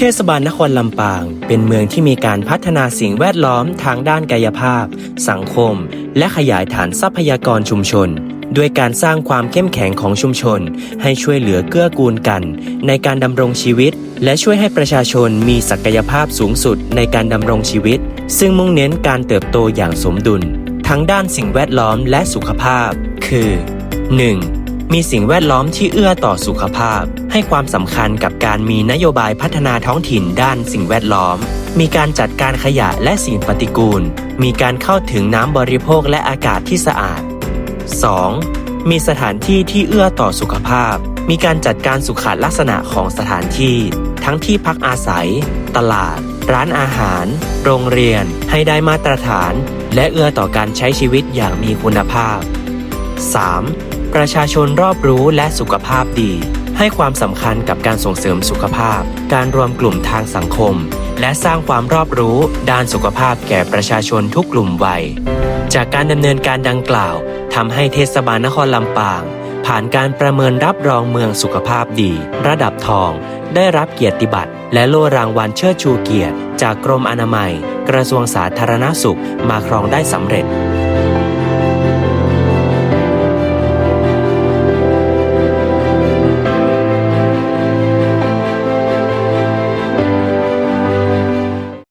เทศบาลนครลำปาง เป็นเมืองที่มีการพัฒนาสิ่งแวดล้อมทางด้านกายภาพ สังคม และขยายฐานทรัพยากรชุมชน ด้วยการสร้างความเข้มแข็งของชุมชน ให้ช่วยเหลือเกื้อกูลกัน ในการดำรงชีวิต และช่วยให้ประชาชนมีศักยภาพสูงสุดในการดำรงชีวิต ซึ่งมุ่งเน้นการเติบโตอย่างสมดุล ทั้งด้านสิ่งแวดล้อมและสุขภาพ คือ 1. มีสิ่งแวดล้อมที่เอื้อต่อสุขภาพ ให้ความสำคัญกับการมีนโยบายพัฒนาท้องถิ่นด้านสิ่งแวดล้อม มีการจัดการขยะและสิ่งปฏิกูล มีการเข้าถึงน้ำบริโภคและอากาศที่สะอาด 2. มีสถานที่ที่เอื้อต่อสุขภาพ มีการจัดการสุขลักษณะของสถานที่ ทั้งที่พักอาศัย ตลาด ร้านอาหาร โรงเรียน ให้ได้มาตรฐาน และเอื้อต่อการใช้ชีวิตอย่างมีคุณภาพ 3. ประชาชนรอบรู้และสุขภาพดี ให้ความสำคัญกับการส่งเสริมสุขภาพ การรวมกลุ่มทางสังคม และสร้างความรอบรู้ด้านสุขภาพแก่ประชาชนทุกกลุ่มวัย จากการดำเนินการดังกล่าวทำให้เทศบาลนครลำปาง ผ่านการประเมินรับรองเมืองสุขภาพดี ระดับทอง ได้รับเกียรติบัตรและโล่รางวัลเชิดชูเกียรติ จากกรมอนามัย กระทรวงสาธารณสุขมาครองได้สำเร็จ